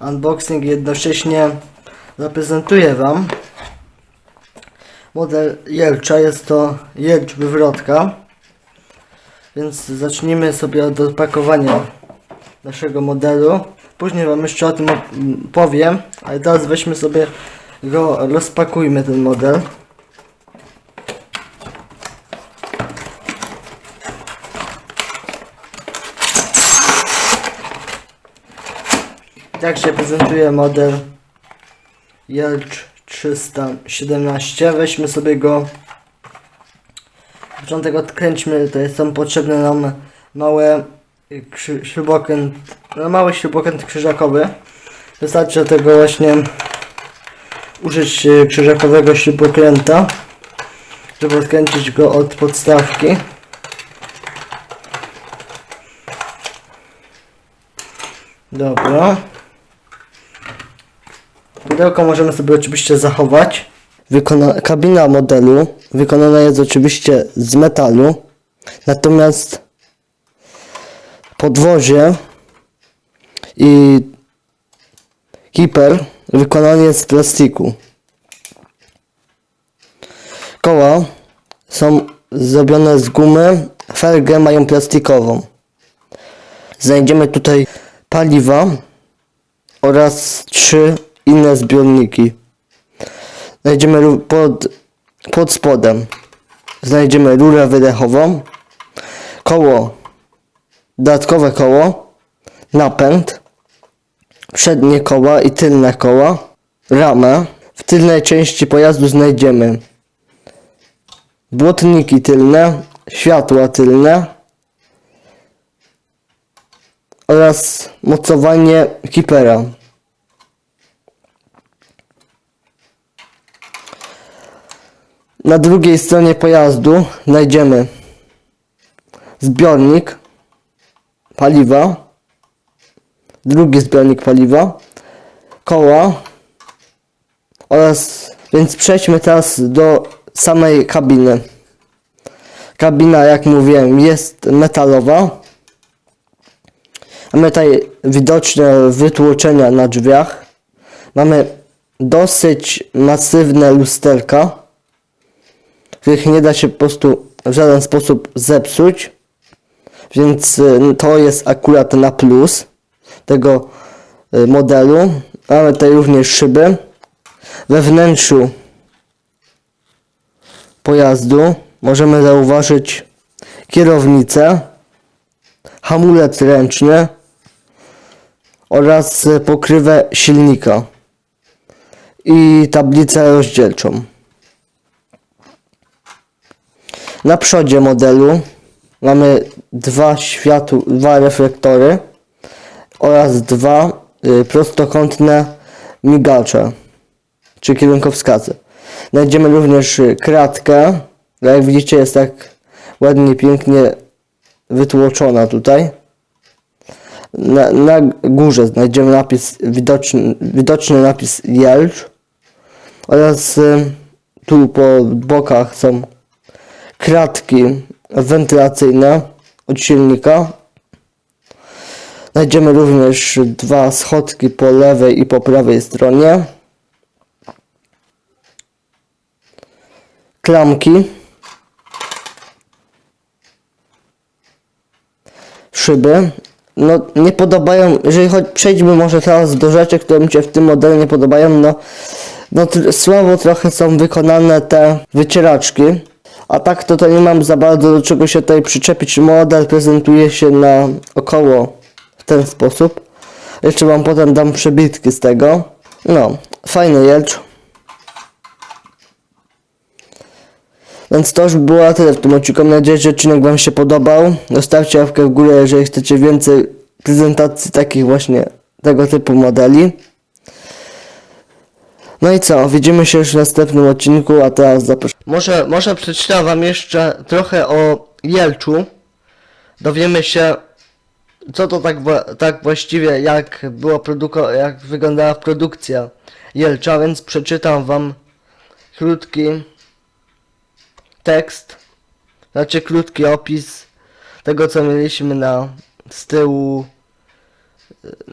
unboxing jednocześnie zaprezentuję Wam model Jelcza. Jest to Jelcz wywrotka. Więc zacznijmy sobie od odpakowania naszego modelu. Później Wam jeszcze o tym powiem, ale teraz weźmy sobie go, rozpakujmy ten model. Tak się prezentuje model Jelcz 317. Weźmy sobie go. Na początek odkręćmy, to są potrzebne nam małe krzy, śrubokręt, no mały śrubokręt krzyżakowy. Wystarczy do tego właśnie użyć y, krzyżakowego śrubokręta, żeby odkręcić go od podstawki. Dobra. Pudełko możemy sobie oczywiście zachować. Wykona kabina modelu wykonana jest oczywiście z metalu, natomiast podwozie i hiper wykonany jest z plastiku. Koła są zrobione z gumy, felgę mają plastikową. Znajdziemy tutaj paliwa oraz trzy inne zbiorniki. Znajdziemy pod, pod spodem. Znajdziemy rurę wydechową, koło, dodatkowe koło, napęd, przednie koła i tylne koła, ramę. W tylnej części pojazdu znajdziemy błotniki tylne, światła tylne oraz mocowanie kipera. Na drugiej stronie pojazdu znajdziemy zbiornik paliwa, drugi zbiornik paliwa, koła oraz, więc przejdźmy teraz do samej kabiny. Kabina, jak mówiłem, jest metalowa. Mamy tutaj widoczne wytłoczenia na drzwiach. Mamy dosyć masywne lusterka których nie da się po prostu w żaden sposób zepsuć. Więc y, to jest akurat na plus tego y, modelu. Mamy tutaj również szyby. We wnętrzu pojazdu możemy zauważyć kierownicę, hamulec ręczny oraz pokrywę silnika i tablicę rozdzielczą. Na przodzie modelu mamy dwa światło, dwa reflektory oraz dwa y, prostokątne migacze czy kierunkowskazy. Znajdziemy również y, kratkę, jak widzicie jest tak ładnie, pięknie wytłoczona tutaj. Na, na górze znajdziemy napis widoczny, widoczny napis Jelcz oraz y, tu po bokach są kratki wentylacyjne od silnika. Znajdziemy również dwa schodki po lewej i po prawej stronie. Klamki. Szyby. No nie podobają, jeżeli choć przejdźmy może teraz do rzeczy, które mi się w tym modelu nie podobają, no, no słabo trochę są wykonane te wycieraczki. A tak to, to nie mam za bardzo do czego się tutaj przyczepić. Model prezentuje się na około w ten sposób. Jeszcze wam potem dam przebitki z tego. No, fajny jelcz. Więc to już by było tyle w tym odcinku. Mam nadzieję, że odcinek wam się podobał. Zostawcie łapkę w górę, jeżeli chcecie więcej prezentacji takich właśnie tego typu modeli. No i co, widzimy się już w następnym odcinku, a teraz zapraszam. Może, może przeczytam wam jeszcze trochę o Jelczu. Dowiemy się, co to tak, tak właściwie, jak było jak wyglądała produkcja Jelcza, więc przeczytam wam krótki tekst, znaczy krótki opis tego, co mieliśmy na z tyłu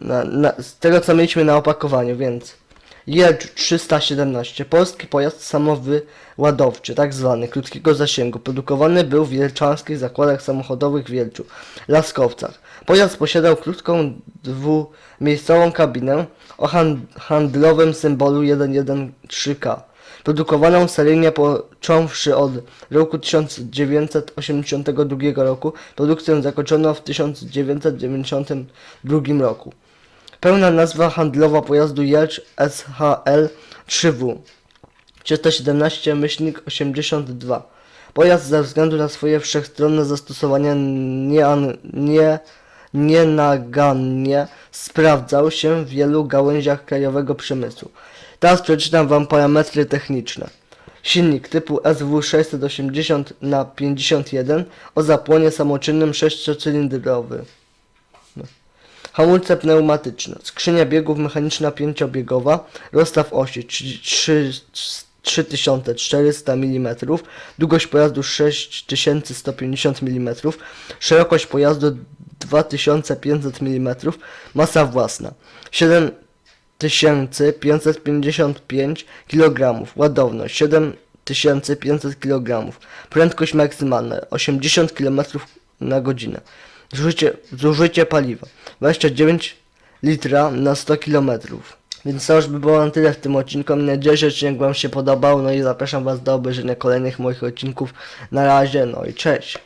na, na, z tego co mieliśmy na opakowaniu, więc Jelcz 317, polski pojazd samowy ładowczy, tak zwany, krótkiego zasięgu, produkowany był w wielczanskich zakładach samochodowych w Wielczu, Laskowcach. Pojazd posiadał krótką dwumiejscową kabinę o han- handlowym symbolu 113K. Produkowaną seryjnie począwszy od roku 1982 roku, produkcję zakończono w 1992 roku. Pełna nazwa handlowa pojazdu Jelcz SHL 3W 317-82. Pojazd ze względu na swoje wszechstronne zastosowania nie, nie, nienagannie sprawdzał się w wielu gałęziach krajowego przemysłu. Teraz przeczytam Wam parametry techniczne. Silnik typu SW680 na 51 o zapłonie samoczynnym 6-cylindrowy. Hamulce pneumatyczne, skrzynia biegów mechaniczna pięciobiegowa, rozstaw osi 3, 3, 3400 mm, długość pojazdu 6150 mm, szerokość pojazdu 2500 mm, masa własna 7555 kg, ładowność 7500 kg, prędkość maksymalna 80 km na godzinę, zużycie, zużycie paliwa 29 litra na 100 km. Więc to już by było na tyle w tym odcinku. Mam nadzieję, że odcinek Wam się podobał. No i zapraszam Was do obejrzenia kolejnych moich odcinków. Na razie, no i cześć.